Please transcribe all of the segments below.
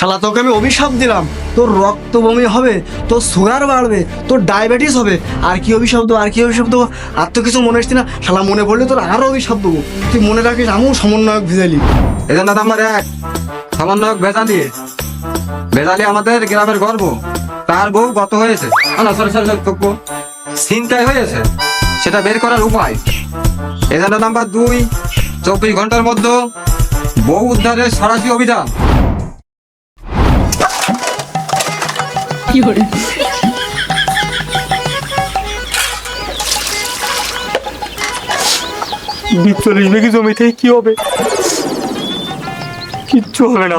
শালা, তোকে আমি অভিশাপ দিলাম। তোর রক্ত বমি হবে, তোর সুগার বাড়বে, তোর ডায়াবেটিস হবে। আর কি অভিশাপ দেবো, আর কি অভিশাপ দেবো? আর তো কিছু মনে আসছে না। শালা, মনে পড়লে তোর আরও অভিশাপ দেবো। তুই মনে রাখিস, আমিও সমন্বয়ক ভিজালি। এজেন্ডা নাম্বার এক, সমন্বয়ক বেজালি বেজালি আমাদের গ্রামের গর্ব। তার বউ গত হয়েছে। না সরি সরি তপ্পু চিন্তায় হয়েছে। সেটা বের করার উপায়। এজেন্ডা নাম্বার দুই, চব্বিশ ঘণ্টার মধ্যে বউ উদ্ধারের সরাসরি অভিযান। চল্লিশ বিঘি জমিতে? কি হবে? কিচ্ছু হবে না।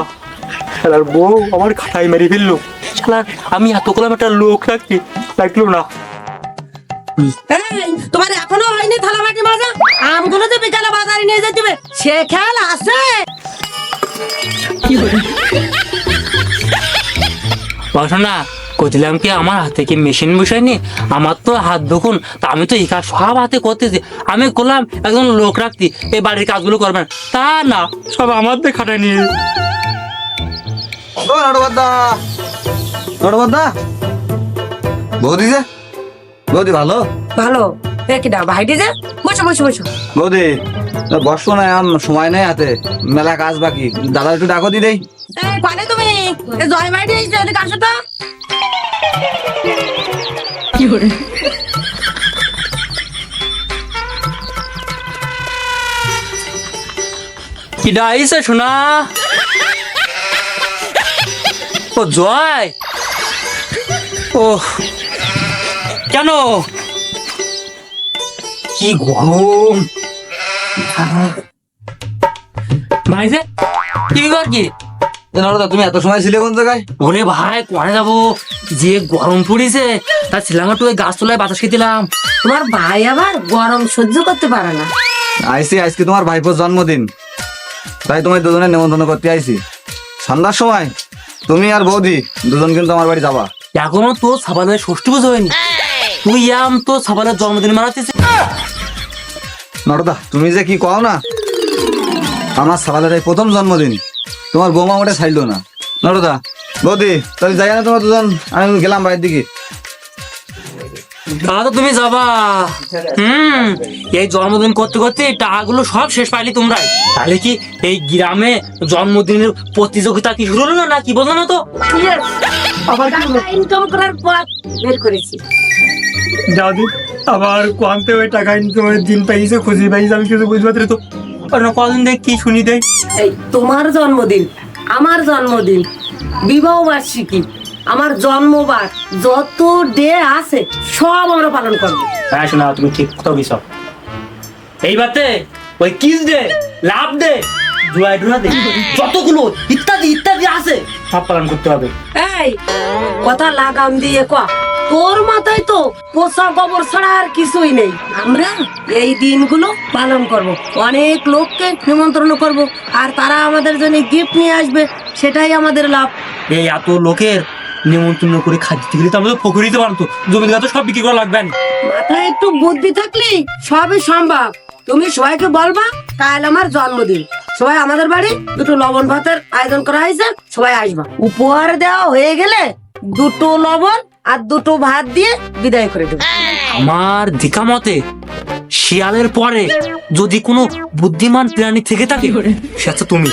খেলার বউ আমার খাটাই মেরে ফেলল। খেলার আমি এতগুলো একটা লোক রাখছি লাগল না। তোমার এখনও হয়নি থালা বাটি মাজা আমগুলো তো বিকালে বাজারে নিয়ে যেতে হবে সে খেয়াল আছে? না কইছিলাম কি আমার হাতে কি মেশিন বসায়নি? আমার তো হাত দুখুন তা আমি তো এই কাজ সব হাতে করতেছি। আমি করলাম একজন লোক রাখতি এই বাড়ির কাজগুলো করবেন। তা না সব আমার দিয়ে খাটাই নিয়ে ও বৌদি যে? বৌদি ভালো? ভালো। ভাইটি যে? বসো বসো বসো। বৌদি বসো না সময় নেই হাতে। মেলা কাজ বাকি। দাদা একটু ডাকো দি দেই। এই পালে তুমি। জয় ভাইটি এদিকে আসো তো কি ডাইছে শোনা ও জয় ও কেন? কি গরম। ভাইছে কি ব্যাপার কি? এ তুমি এত সময় ছিলে কোন জায়গায়? ওরে ভাই কোয়ানে যাব? যে গরম পড়েছে তা ছিলাম একটু ওই গাছ তলায় বাতাস খেতেলাম। তোমার ভাই আবার গরম সহ্য করতে পারে না। আইসি আজকে তোমার ভাইপোর জন্মদিন। তাই তোমার দুজনে নেমন্তন্ন করতে আইছি সন্ধ্যার সময় তুমি আর বৌদি দুজন কিন্তু আমার বাড়ি যাবা। এখনও তো সাবালের ষষ্ঠী পুজো হয়নি। তুই আম তো সাবালের জন্মদিন মানাতেছিস। নটদা তুমি যে কি কও না আমার সাবালের এই প্রথম জন্মদিন। তোমার বৌমা ওটা ছাড়লো না। নটদা বৌদি তাহলে যাই না তোমার দুজন আমি গেলাম বাড়ির দিকে। তো তুমি যাবা। হুম এই জন্মদিন করতে করতে টাকাগুলো সব শেষ পাইলি তোমরা তাহলে কি এই গ্রামে জন্মদিনের প্রতিযোগিতা কি শুরু হলো না কি বলল না তো? ইনকাম করার পর বের করেছি। দাদু আবার কোয়ান্তে ওই টাকা ইনকামের দিন পাইছে খুঁজি পাইছে আমি কিছু বুঝতে পারি তো। কদিন দেখ কি শুনি দেখ। এই তোমার জন্মদিন আমার জন্মদিন বিবাহ বার্ষিকী আমার জন্মবার যত ডে আছে সব আমরা পালন করব। হ্যাঁ শোনা তুমি ঠিক কথা এইবারতে ওই কিস দে লাভ দে জুয়াই ডুয়া দে যতগুলো ইত্যাদি ইত্যাদি আছে সব পালন করতে হবে। এই কথা লাগাম দিয়ে কয়া তোর মাথায় তো পোষা গোবর ছাড়া আর কিছুই নেই। আমরা এই দিনগুলো পালন করব। অনেক লোককে নিমন্ত্রণ করব। আর তারা আমাদের জন্য গিফট নিয়ে আসবে। সেটাই আমাদের লাভ। এই এত লোকের নিমন্ত্রণ করে খাদ্য গেলে তো আমাদের ফকরি দিতে পারতো। জমি তো সব বিক্রি করা লাগবে। না মাথায় একটু বুদ্ধি থাকলে সবই সম্ভব। তুমি সবাইকে বলবা কাল আমার জন্মদিন। সবাই আমাদের বাড়ি দুটো লবণ ভাতের আয়োজন করা হয়েছে সবাই আসবা। উপহার দেওয়া হয়ে গেলে দুটো লবণ আর দুটো ভাত দিয়ে বিদায় করে দেবো। আমার দিকা মতে শিয়ালের পরে যদি কোনো বুদ্ধিমান প্রাণী থেকে থাকে সে হচ্ছে তুমি।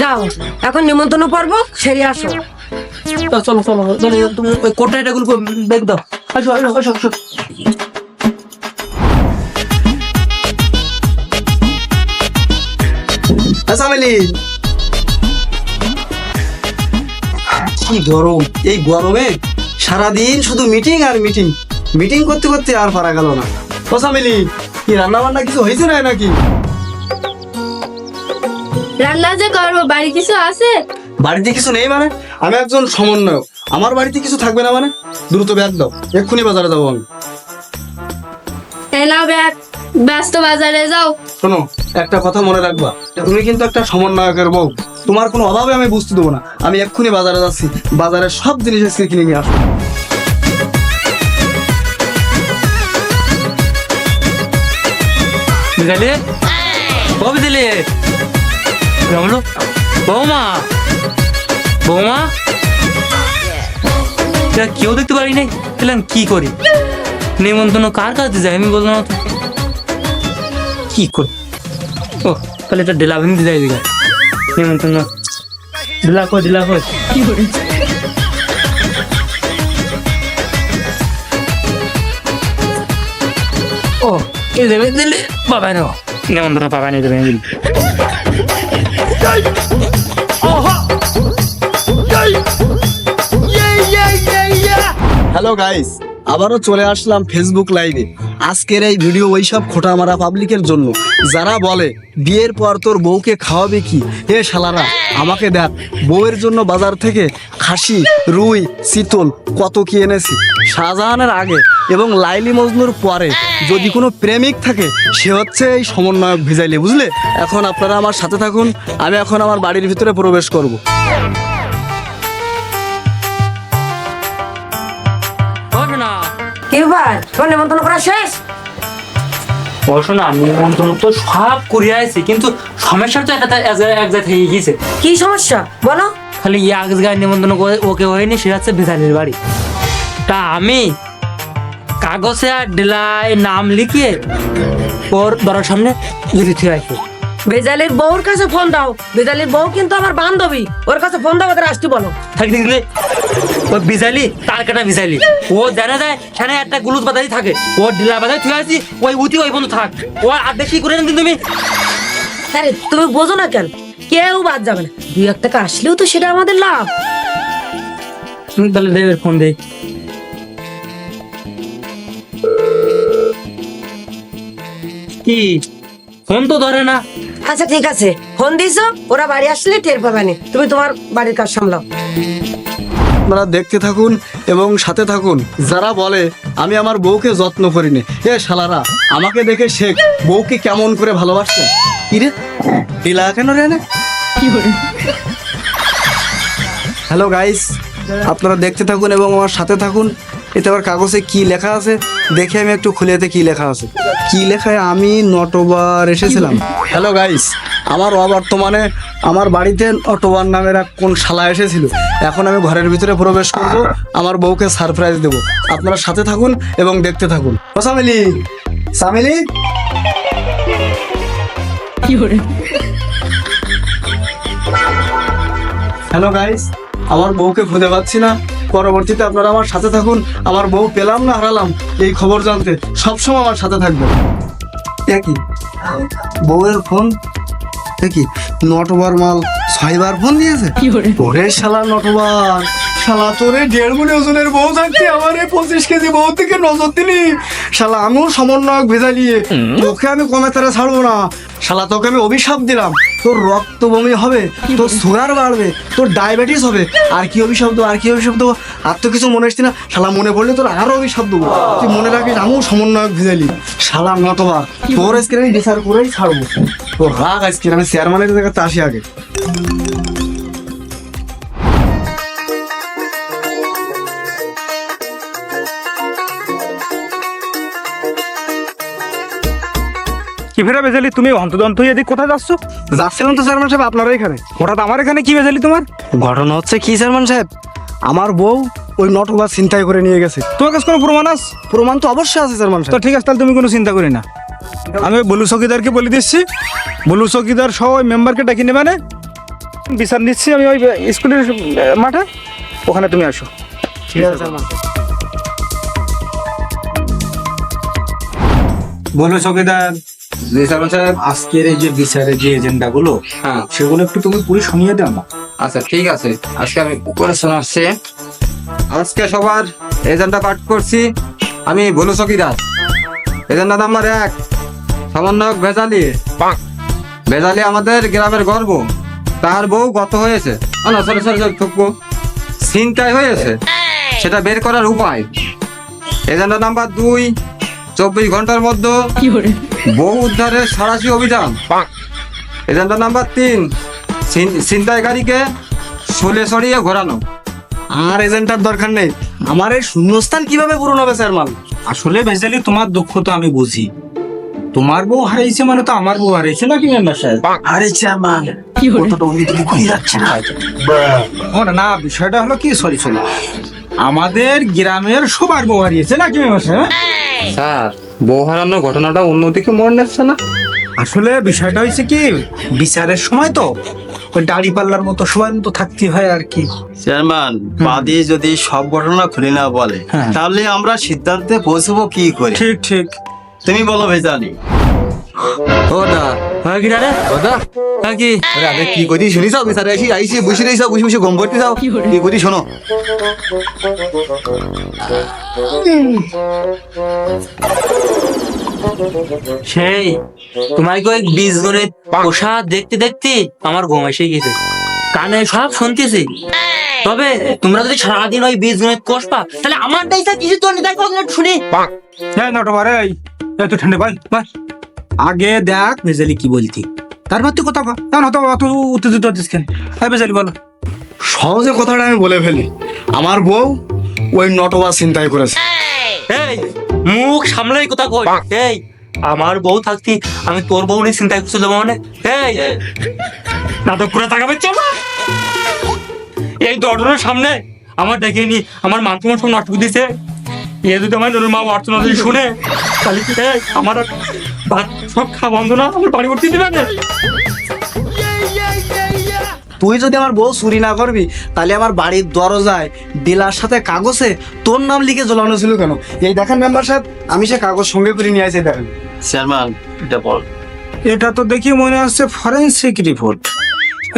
যাও এখন নিমন্ত্রণ পর্ব সেরে আসো। চলো চলো চলো তুমি ওই কোটা এটা গুলো বেগ দাও। আসো আসো আসো আসো। কি গরম। এই গরমে সারাদিন শুধু মিটিং আর মিটিং মিটিং করতে করতে আর পারা গেল না। ও কি রান্না বান্না কিছু হয়েছে না নাকি? রান্না যে করব বাড়ি কিছু আছে? বাড়িতে কিছু নেই মানে? আমি একজন সমন্বয়ক। আমার বাড়িতে কিছু থাকবে না মানে? দ্রুত ব্যাগ দাও। এক্ষুনি বাজারে যাব আমি। এলাও ব্যাগ। ব্যস্ত বাজারে যাও। শোনো একটা কথা মনে রাখবা। তুমি কিন্তু একটা সমন্বয়কের বউ। তোমার কোনো অভাবে আমি বুঝতে দেবো না। আমি এক্ষুনি বাজারে যাচ্ছি। বাজারের সব জিনিস আজকে কিনে নিয়ে আসব। দিলে কবে দিলে বৌমা বৌমা এটা কেউ দেখতে পারি নাই? কি করি? নিমন্ত্রণ কার কাছে যাই? আমি বললাম। কি করি ও তাহলে এটা ডেলা ভেঙে যাই দিঘা নিমন্ত্রণ ডিলা কই ডিলা কই কি করি ও এই দেবে দিলে বাবা নো নিমন্ত্রণ বাবা নিয়ে দেবে দিলে হ্যালো গাইস আবারও চলে আসলাম ফেসবুক লাইভে আজকের এই ভিডিও ওইসব খোটা মারা পাবলিকের জন্য। যারা বলে, বিয়ের পর তোর বউকে খাওয়াবে কি? হে শালারা, আমাকে দেখ, বউয়ের জন্য বাজার থেকে খাসি, রুই চিতল কত কি এনেছি। শাহজাহানের আগে এবং লাইলি মজনুর পরে যদি কোনো প্রেমিক থাকে, সে হচ্ছে এই সমন্বয়ক ভিজাইলে, বুঝলে? এখন আপনারা আমার সাথে থাকুন, আমি এখন আমার বাড়ির ভিতরে প্রবেশ করব। তোমার নেমন্তন্ন করা শেষ? নিমন্ত্রণ তো সব আছি কিন্তু সমস্যা তো একটা এক থেকে গিয়েছে। কি সমস্যা? বলো। খালি এক জায়গায় নিমন্ত্রণ করে ওকে হয়নি সেটা হচ্ছে বেতালির বাড়ি। তা আমি কাগজে আর ডেলায় নাম লিখিয়ে ওর দরার সামনে ঝুলি থুয়ে রাখি বেজালির বউর কাছে ফোন দাও। বেজালির বউ কিন্তু আমার বান্ধবী। ওর কাছে ফোন দাও ওদের আসতে বলো। থাকি দেখলে ও বিজালি তার কাটা বিজালি ও জানা যায় সেখানে একটা গুলুজ বাদাই থাকে। ও ডিলা বাদাই থুয়ে আছি ওই উতি ওই বন্ধু থাক। ও আর বেশি করে না তুমি। আরে তুমি বোঝো না কেন? কেউ বাদ যাবে না। দুই এক টাকা আসলেও তো সেটা আমাদের লাভ। তুমি তাহলে দেবের ফোন দেই কি? ফোন তো ধরে না। আচ্ছা ঠিক আছে। ফোন দিছো ওরা বাড়ি আসলে টের পাবে না। তুমি তোমার বাড়ির কাজ সামলাও। আপনারা দেখতে থাকুন এবং সাথে থাকুন। যারা বলে আমি আমার বউকে যত্ন করিনি। এ শালারা আমাকে দেখে শেখ বউকে কেমন করে ভালোবাসছে? কিরে ঢিলা কেন রে না হ্যালো গাইস আপনারা দেখতে থাকুন এবং আমার সাথে থাকুন। এতে আবার কাগজে কি লেখা আছে? দেখে আমি একটু খুলেতে কি লেখা আছে। কি লেখায় আমি নটবার এসেছিলাম? হ্যালো গাইস আমার অবর্তমানে আমার বাড়িতে নটবার নামের এক কোন শালা এসেছিল। এখন আমি ঘরের ভিতরে প্রবেশ করব আমার বউকে সারপ্রাইজ দেব। আপনারা সাথে থাকুন এবং দেখতে থাকুন। ও সামিলি সামিলি? হ্যালো গাইস আমার বউকে খুঁজে পাচ্ছি না। পরবর্তীতে আপনারা আমার সাথে থাকুন আমার বউ পেলাম না হারালাম এই খবর জানতে সবসময় আমার সাথে থাকবে একই। বউয়ের ফোন দেখি নটবার মাল ছয়বার ফোন দিয়েছে? ওরে শালা নটবার। শালা তোরে দেড় মনে ওজনের বউ থাকতে আমার এই পঁচিশ কেজি বউ থেকে নজর দিলি? শালা আমিও সমন্বয়ক ভেজা নিয়ে তোকে আমি কমে তারা ছাড়বো না। শালা তোকে আমি অভিশাপ দিলাম। তোর রক্ত বমি হবে তোর সুগার বাড়বে তোর ডায়াবেটিস হবে। আর কি অভিশাপ দেবো আর কি অভিশাপ দেবো? আর তো কিছু মনে আসছি না। শালা মনে পড়লে তোর আরও অভিশাপ দেবো। তুই মনে রাখিস আমিও সমন্বয়ক ভেজালি। শালা নটবার তোর আজকে আমি বিচার করেই ছাড়বো। তোর রাগ আজকে আমি চেয়ারম্যানের কাছে আসি আগে। ফেরা বেজালি তুমি অন্তদন্ত হয়ে এদিক কোথায় যাচ্ছ? যাচ্ছিলাম তো চেয়ারম্যান সাহেব আপনার এখানে। হঠাৎ আমার এখানে কি বেজালি তোমার? ঘটনা হচ্ছে কি চেয়ারম্যান সাহেব? আমার বউ ওই নটবার চিন্তাই করে নিয়ে গেছে। তোমার কাছে কোনো প্রমাণ আছে? প্রমাণ তো অবশ্যই আছে চেয়ারম্যান তো ঠিক আছে তাহলে তুমি কোনো চিন্তা করি না আমি ওই বলু চকিদারকে বলে দিচ্ছি। বলু চকিদার সহ ওই মেম্বারকে ডাকি নেবে না? বিচার নিচ্ছি আমি ওই স্কুলের মাঠে। ওখানে তুমি আসো। ঠিক আছে চেয়ারম্যান বলো চকিদার সাহেব আজকের এই যে বিচারের যে এজেন্ডা গুলো হ্যাঁ। সেগুলো একটু তুমি পুরো শুনিয়ে দাও না। আচ্ছা ঠিক আছে। আজকে আমি করে শোনাচ্ছি আজকে সবার এজেন্ডা পাঠ করছি আমি ভুলু চকিদার। এজেন্ডা নাম্বার এক সমন্বয়ক ভেজালি। ভেজালি আমাদের গ্রামের গর্ব। তার বউ গত হয়েছে। না সরি সরি সরি থুকবো ছিনতাই হয়েছে। সেটা বের করার উপায়। এজেন্ডা নাম্বার দুই চব্বিশ ঘণ্টার মধ্যে বউ উদ্ধারের সারাশি অভিযান। এজেন্ডা নাম্বার তিন ছিনতাইকারীকে শুলে সরিয়ে ঘোরানো। আর এজেন্টার দরকার নেই। আমার এই শূন্যস্থান কীভাবে পূরণ হবে চেয়ারম্যান আসলে ভেজালি তোমার দুঃখ তো আমি বুঝি। তোমার বউ হারাইছে মানে তো আমার বউ হারাইছে নাকি মেম্বার সাহেব? আরে চেয়ারম্যান কতটা উন্নতি ঘুরে যাচ্ছে না। ও না, না বিষয়টা হলো কি? Sorry sorry. আমাদের গ্রামের সবার বউ হারিয়েছে নাকি সাহেব স্যার বউ হারানোর ঘটনাটা অন্যদিকে মনে নিচ্ছে না? আসলে বিষয়টা হয়েছে কি বিচারের সময় তো ওই দাড়ি পাল্লার মতো সবার মতো থাকতে হয় আর কি। চেয়ারম্যান বাদী যদি সব ঘটনা খুলে না বলে হ্যাঁ। তাহলে আমরা সিদ্ধান্তে পৌঁছবো কি করে? ঠিক ঠিক। তুমি বলো ভেজালি। ও দা হ্যাঁ কি রে ও দা হ্যাঁ কি? আরে আরে কি করি শুনি সব বিচারে আসি আইসি বসে রইছ বসে বসে গম করতে যাও কি করি শোনো। সেই তোমার কি বীজ গণিত পোষা দেখতে দেখতে আমার ঘুম এসে গেছে। কানে সব শুনতেছি। তবে তোমরা যদি সারাদিন ওই বীজ গণিত কষবা তাহলে আমারটাই স্যার কিছু তো নিতাই শুনি। হ্যাঁ এই এত ঠান্ডা আগে দেখ ভেজালি কি বলতি। তারপর তুই কথা কর না হতো অত উত্তেজিত হচ্ছিস কেন? হ্যাঁ ভেজালি বলো। সহজে কথাটা আমি বলে ফেলি। আমার বউ ওই নটবা চিন্তাই করেছে। এই মুখ সামলাই কথা কই। এই আমার বউ থাকতি আমি তোর বউ নিয়ে চিন্তা করছিল মানে। এই নাটক করে তাকাবে চলো এই দরজার সামনে আমার দেখে নি আমার তোমার সব নাটক দিছে। এ যদি আমার মা অর্চনা যদি শুনে তাহলে আমার ভাত সব খাওয়া বন্ধ না আমার বাড়ি করতে দিবে না। তুই যদি আমার বউ চুরি না করবি তাহলে আমার বাড়ির দরজায় ডিলার সাথে কাগজে তোর নাম লিখে জ্বলানো ছিল কেন? এই দেখেন মেম্বার সাহেব আমি সে কাগজ সঙ্গে করে নিয়ে আসি দেখেন। চেয়ারম্যান এটা বল। এটা তো দেখি মনে হচ্ছে ফরেন্সিক রিপোর্ট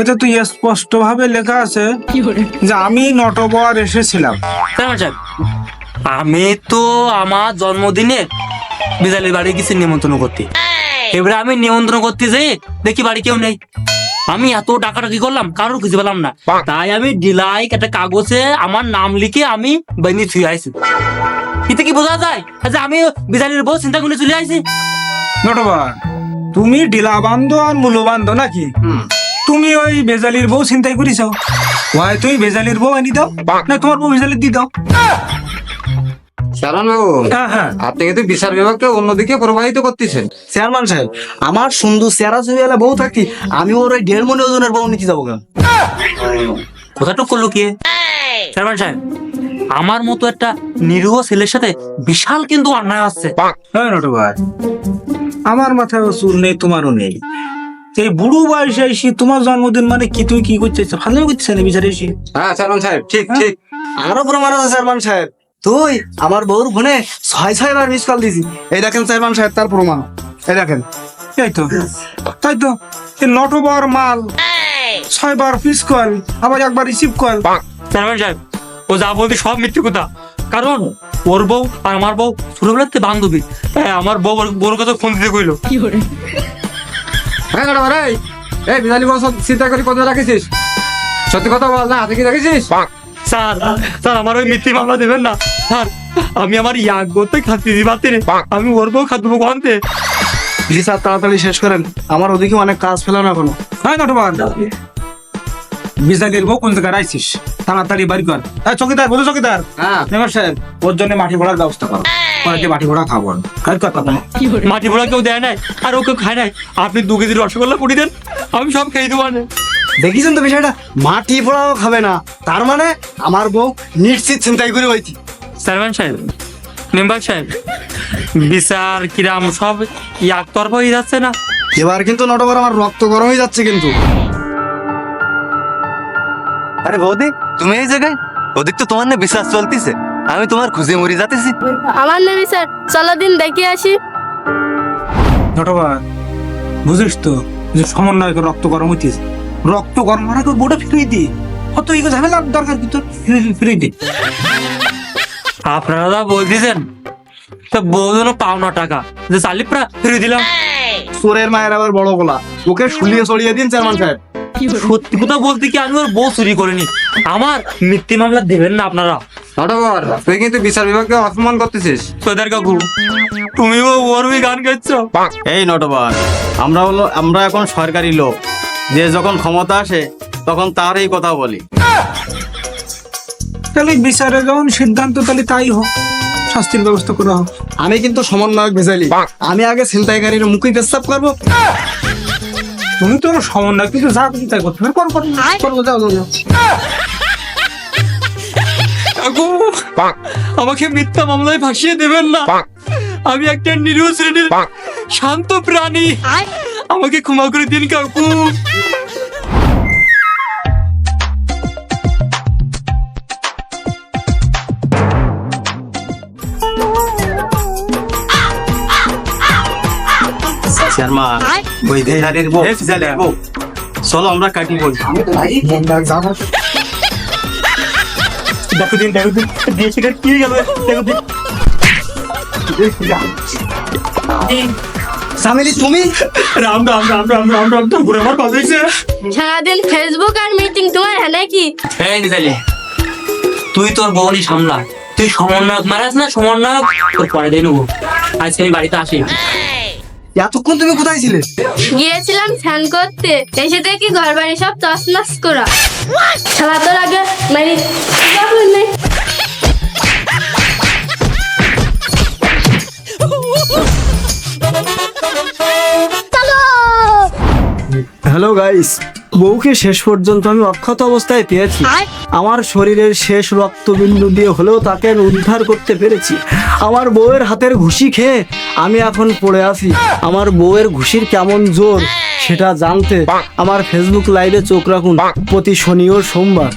এটা তো স্পষ্ট ভাবে লেখা আছে যে আমি নটবর এসেছিলাম। আমি তো আমার জন্মদিনে বিজালির বাড়ি গেছি নিমন্ত্রণ করতে। এবারে আমি নিমন্ত্রণ করতে যাই দেখি বাড়ি কেউ নেই। আমি এত টাকাটা কি করলাম? কারোর খুঁজে পেলাম না। তাই আমি ডিলাই একটা কাগজে আমার নাম লিখে আমি বানিয়ে ছুঁয়ে আইছি। এতে কি বোঝা যায়? যে আমি বিজালির বউ চিন্তা করে চলে আইছি। নটবর তুমি ডিলা বান্ধ আর মূলো বান্ধ নাকি তুমি ওই বেজালির বউ চিন্তাই করিস ওয়াই তুমি বেজালির বউ আনি দাও না তোমার বউ বেজালির দি দাও। চালান বাবু। হ্যাঁ হ্যাঁ। আপনি কিন্তু বিচার বিভাগকে অন্যদিকে প্রবাহিত করতেছেন। চেয়ারম্যান সাহেব আমার সুন্দর চেহারা ছবি এলা বউ থাকতি আমি ওর ওই দেড় মনে ওজনের বউ নিতে যাব কেন? কথাটুক করল কি? চেয়ারম্যান সাহেব আমার মতো একটা নিরীহ ছেলের সাথে বিশাল কিন্তু অন্যায় আসছে হ্যাঁ আমার মাথায় চুল নেই তোমারও নেই। এই বুড়ো বয়সে এসে তোমার জন্মদিন মানে কি তুমি কি করতে ভালো করতেছে না বিচারে এসে। হ্যাঁ চালান সাহেব ঠিক ঠিক। আরও প্রমাণ আছে চেয়ারম্যান সাহেব। তুই আমার বউর ফোনে ছয় ছয় বার মিস কল দিছি এই দেখেন চেয়ারম্যান সাহেব তার প্রমাণ। এই দেখেন। এই তো। তাই তো এই নটবর মাল। ছয়বার পিস কল আবার একবার রিসিভ কল চেয়ারম্যান সাহেব ও যা বলতে সব মিথ্যে কথা। কারণ ওর বউ আর আমার বউ ছোটবেলাতে বান্ধবী। তাই আমার বউ বউর কথা ফোন দিতে কইলো। কি করে? হ্যাঁ ম্যাডাম এই এই বিনালি বউ সব চিন্তা করে কোথায় রাখিস সত্যি কথা বল না হাতে কি রাখিস স্যার স্যার আমার ওই মিথ্যে মামলা দেবেন না। স্যার আমি আমার ইয়াগ করতে খাচ্ছি পারতে আমি ওর বউ খাদ্য আনতে। প্লিজ আর তাড়াতাড়ি শেষ করেন। আমার ওদিকে অনেক কাজ ফেলানো এখনও। হ্যাঁ নটবর বিজালির বউ কোন জায়গায় তাড়াতাড়ি বাড়ি কর। এই চকিদার বলো চকিদার। হ্যাঁ। মেম্বার সাহেব ওর জন্য মাটি ঘোড়ার ব্যবস্থা করো। মাটি ঘোড়া খাব কাজ কর কথা মাটি ভোড়া কেউ দেয় নাই আর ও কেউ খায় নাই। আপনি দু কেজি রসগোল্লা পুড়ি দেন আমি সব খেয়ে দেবো। দেখিছেন তো বিষয়টা? মাটি পোড়াও খাবে না। তার মানে আমার বউ নিশ্চিত চিন্তাই করে হইতি। চেয়ারম্যান সাহেব মেম্বার সাহেব বিচার কিরাম সব ইয়াক তরফ হয়ে যাচ্ছে না? এবার কিন্তু নটবার আমার রক্ত গরম হয়ে যাচ্ছে কিন্তু। আরে বৌদি তুমি এই জায়গায়? ওদিক তো তোমার না বিশ্বাস চলতেছে। আমি তোমার খুঁজে মরি যাতেছি। আমার নেবি স্যার চলো দিন দেখে আসি। নটবার বুঝিস তো যে সমন্বয় রক্ত গরম হইতেছে। রক্ত গরম হওয়ার আগে বোর্ডে ফিরিয়ে দি অত এই ঝামেলার দরকার কি তোর? ফিরিয়ে- ফিরিয়ে দে আপনারা যা বলতেছেন তো বহুজন পাওনা টাকা। যে চালিপরা ফিরে দিলাম। চোরের মায়ের আবার বড় গলা। ওকে শুলিয়ে চড়িয়ে দিন চেয়ারম্যান সাহেব। সত্যি কথা বলতে কি আমি ওর বউ চুরি করিনি। আমার মিথ্যে মামলা দেবেন না আপনারা। নটবর তুই কিন্তু বিচার বিভাগকে অপমান করতেছিস। সোদার কাকু তুমিও ওর ওই গান গাইছো এই নটবার আমরা হলো আমরা এখন সরকারি লোক। যে যখন ক্ষমতা আসে তখন তার এই কথা বলি। তাহলে বিচারে যখন সিদ্ধান্ত তাহলে তাই হোক। শাস্তির ব্যবস্থা করা হোক। আমি কিন্তু সমন্বয়ক ভেজালি আমি আগে ছিনতাইকারীর মুখে পেশাব করব। তুমি তো সমন্বয় কিন্তু যা খুশি তাই করতে পারো করো করো করো, যাও যাও যাও। কাকু আমাকে মিথ্যা মামলায় ভাসিয়ে দেবেন না। আমি একটা নিরীহ শ্রেণির শান্ত প্রাণী। আমাকে ক্ষমা করে দিন কাকু। চেয়ারম্যান ওই ভেজালের বউ ভেজালের বউ চলো আমরা কাটি বই। দেখো দিন দেখো দিন। দিয়েছে কি গেল দেখো দিন। সামিলি তুমি? রাম রাম রাম রাম রাম রাম তো ঘুরে আমার হয়েছে সারাদিন ফেসবুক আর মিটিং তোমার হ্যাঁ নাকি? এই নিজালি তুই তোর বউনি সামলা তুই সমন্বয়ক মারাস না সমন্বয়ক? তোর পরে দিয়ে নেব আজকে আমি বাড়িতে আসি। এতক্ষণ তুমি কোথায় ছিলে? গিয়েছিলাম স্নান করতে। এসে দেখি ঘর বাড়ি সব তছনছ করা। খেলা তোর আগে মানে হ্যালো গাইস বউকে শেষ পর্যন্ত আমি অক্ষত অবস্থায় পেয়েছি। আমার শরীরের শেষ রক্তবিন্দু দিয়ে হলেও তাকে আমি উদ্ধার করতে পেরেছি। আমার বউয়ের হাতের ঘুষি খেয়ে আমি এখন পড়ে আছি। আমার বউয়ের ঘুষির কেমন জোর সেটা জানতে আমার ফেসবুক লাইভে চোখ রাখুন। প্রতি শনি ও সোমবার।